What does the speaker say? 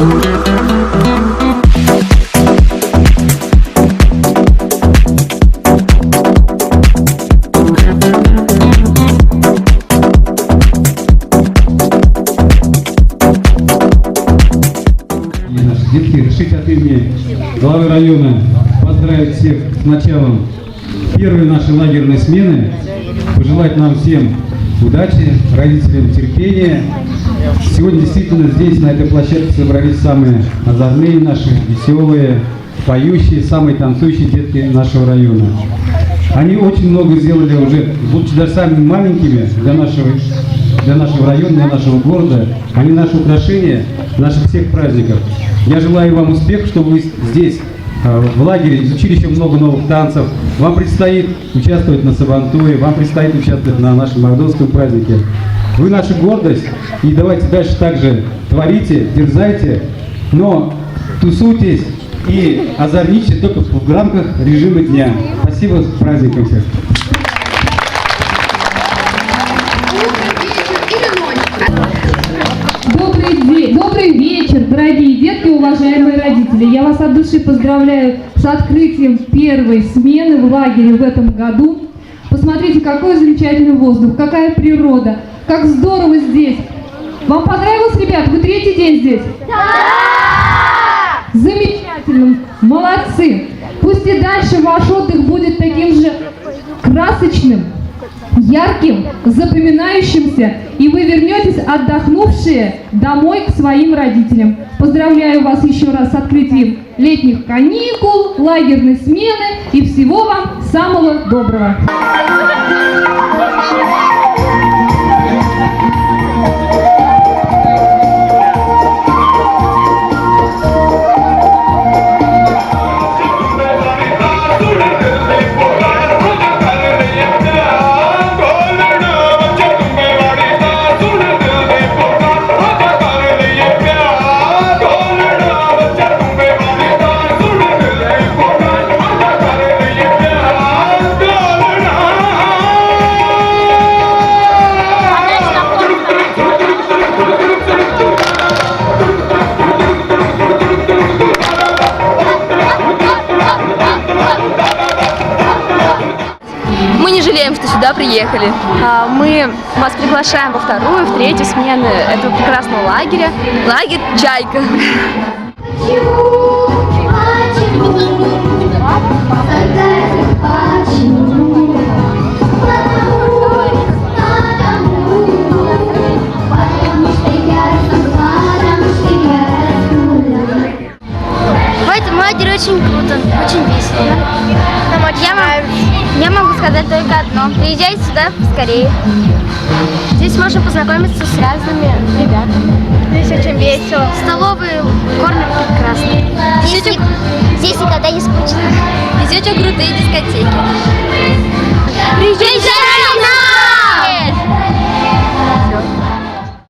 Детки решить от имени главы района поздравить всех с началом первой нашей лагерной смены, пожелать нам всем удачи, родителям терпения. Сегодня действительно здесь, на этой площадке, собрались самые озорные наши, веселые, поющие, самые танцующие детки нашего района. Они очень много сделали уже, будучи даже самыми маленькими для нашего, для нашего района, для нашего города. Они наши украшения наших всех праздников. Я желаю вам успеха, чтобы вы здесь, в лагере, изучили еще много новых танцев. Вам предстоит участвовать на Сабантуе, вам предстоит участвовать на нашем мордовском празднике. Вы наша гордость, и давайте дальше также творите, дерзайте, но тусуйтесь и озорничайте только в рамках режима дня. Спасибо, с праздником всех. Уважаемые родители. Я вас от души поздравляю с открытием первой смены в лагере в этом году. Посмотрите, какой замечательный воздух, какая природа, как здорово здесь. Вам понравилось, ребят? Вы третий день здесь? Да! Замечательно, молодцы. Пусть и дальше ваш отдых будет таким же красочным, ярким, запоминающимся, и вы вернетесь отдохнувшие домой к своим родителям. Поздравляю вас еще раз с открытием летних каникул, лагерной смены и всего вам самого доброго. Мы не жалеем, что сюда приехали. А, Мы вас приглашаем во вторую, в третью смены этого прекрасного лагеря. Лагерь «Чайка». В этом лагере очень круто, очень весело. Нам очень я, мо- я могу сказать только одно. Приезжайте сюда скорее. Здесь можно познакомиться с разными ребятами. Здесь очень весело. Столовые кормят прекрасно. Здесь, ни- здесь никогда не скучно. Здесь очень крутые дискотеки. Приезжай!